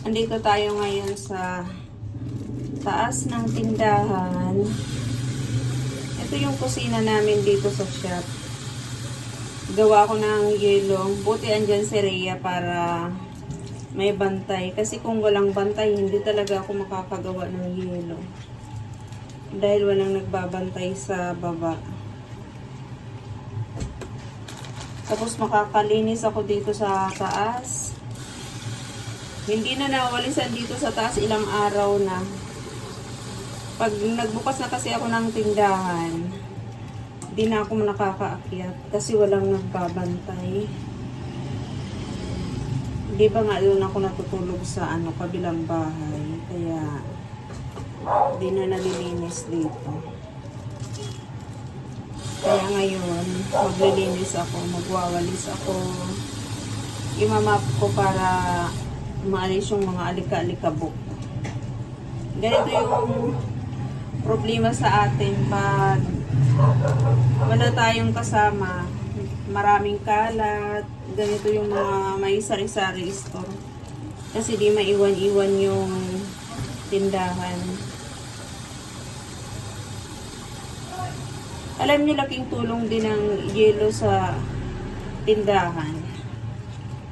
Andito tayo ngayon sa taas ng tindahan. Ito yung kusina namin dito sa shop. Gawa ko ng yelo. Buti andyan si Rhea para may bantay. Kasi kung walang bantay, hindi talaga ako makakagawa ng yelo. Dahil walang nagbabantay sa baba. Tapos makakalinis ako dito sa taas. Hindi na nawalisan dito sa taas ilang araw na. Pag nagbukas na kasi ako ng tindahan, di na ako nakakaakyat kasi walang nagbabantay. Di ba nga doon ako natutulog sa ano, kabilang bahay. Kaya di na nalilinis dito. Kaya ngayon, maglilinis ako, magwawalis ako. Imamap ko para maalis yung mga alika-alikabok. Ganito yung problema sa atin pag wala tayong kasama, maraming kalat, ganito yung mga may sari-sari store. Kasi di maiwan-iwan yung tindahan. Alam niyo laking tulong din ng yelo sa tindahan.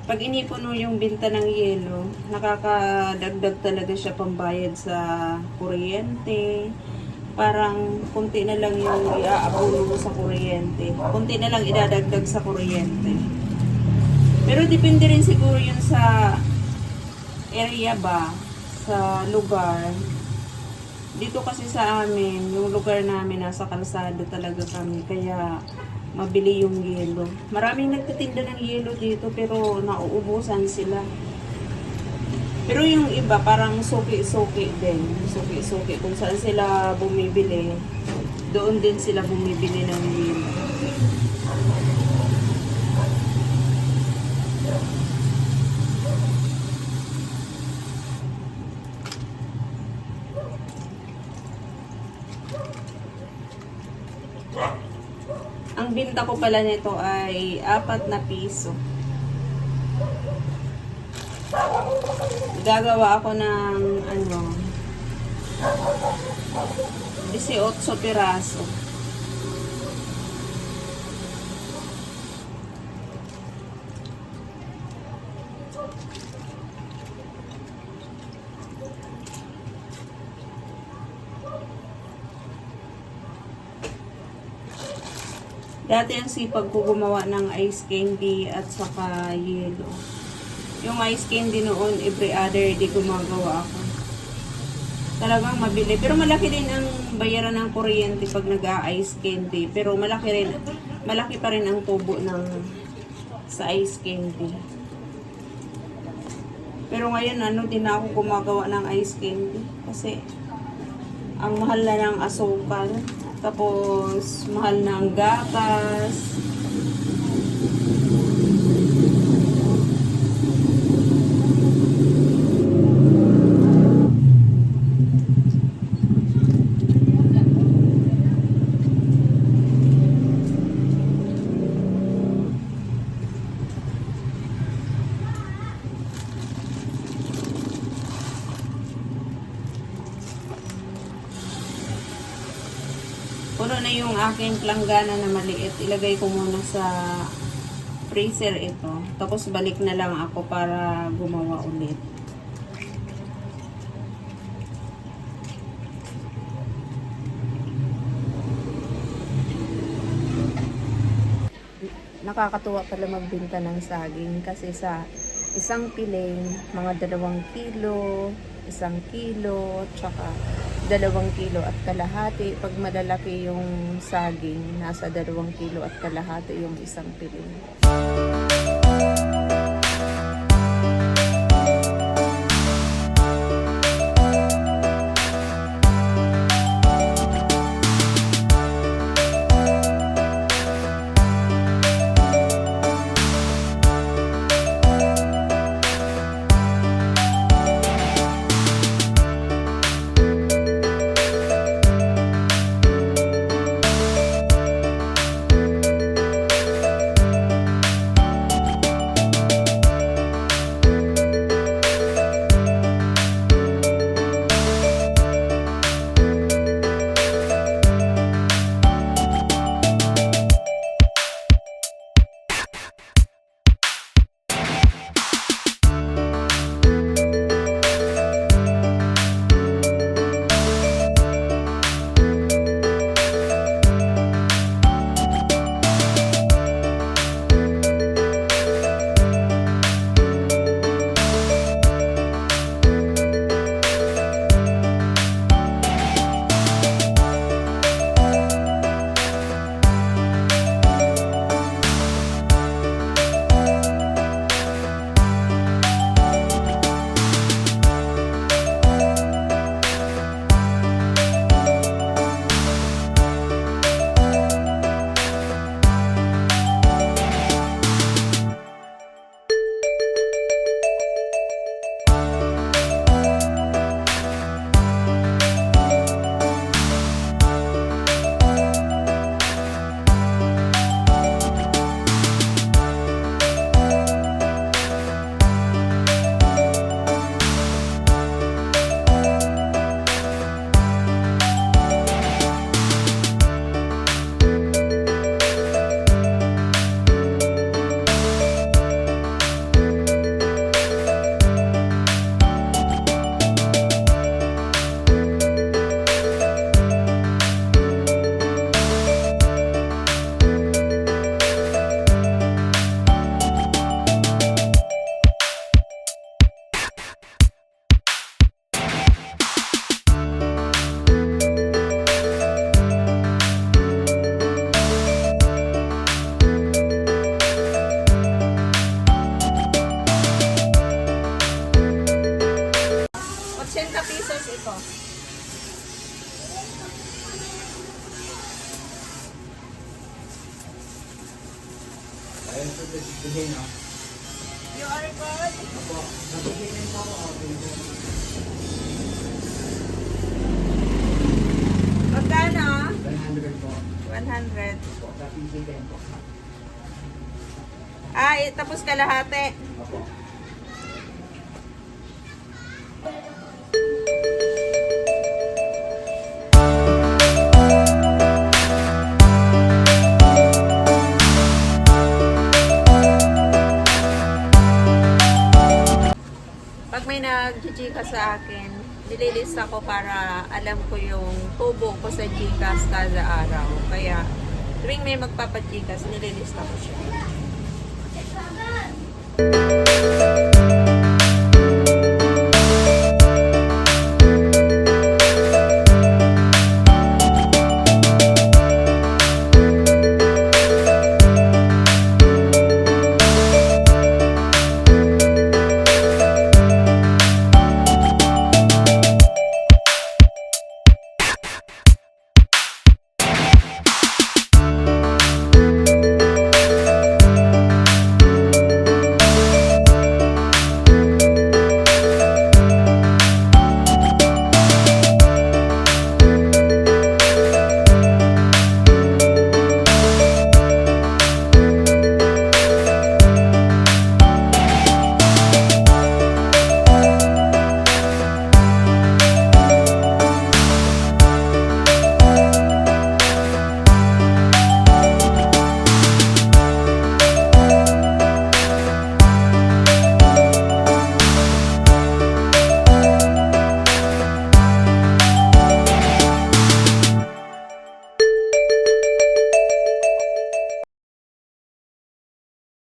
Pag inipuno yung binta ng yelo, nakakadagdag talaga siya pambayad sa kuryente. Parang kunti na lang yung iaabuno mo sa kuryente. Kunti na lang idadagdag sa kuryente. Pero depende rin siguro yun sa area ba, sa lugar. Dito kasi sa amin, yung lugar namin nasa kalsada talaga kami. Kaya mabili yung yelo. Maraming nagtitinda ng yelo dito pero nauubusan sila. Pero yung iba parang suki-suki din. Suki-suki. Kung saan sila bumibili, doon din sila bumibili ng yelo. Ang binta ko pala nito ay apat na piso. Gagawa ako ng ano 18 piraso. Dati ang sipag ko gumawa ng ice candy at saka yelo. Yung ice candy noon, every other day gumagawa ako. Talagang mabili. Pero malaki din ang bayaran ng kuryente pag nag-ice candy. Pero malaki rin, malaki pa rin ang tubo ng sa ice candy. Pero ngayon, ano, din ako gumagawa ng ice candy. Kasi, ang mahal na ng asukal. Tapos, mahal na gatas. Na yung aking planggana na maliit. Ilagay ko muna sa freezer ito. Tapos balik na lang ako para gumawa ulit. Nakakatuwa pala magbenta ng saging kasi sa isang piling, mga dalawang kilo, isang kilo, tsaka dalawang kilo at kalahati. Pag malalaki yung saging, nasa dalawang kilo at kalahati yung isang piling. Bigay na. QR code. Opo, nabigay na po ako. Magkano? 100 po. 100. Opo, kapigay po. Ah, eh, tapos kalahati. Opo. Nag-gika sa akin, nililista ko para alam ko yung tubo ko sa Gcash kada araw. Kaya tuwing may magpapagikas, nililista ko siya.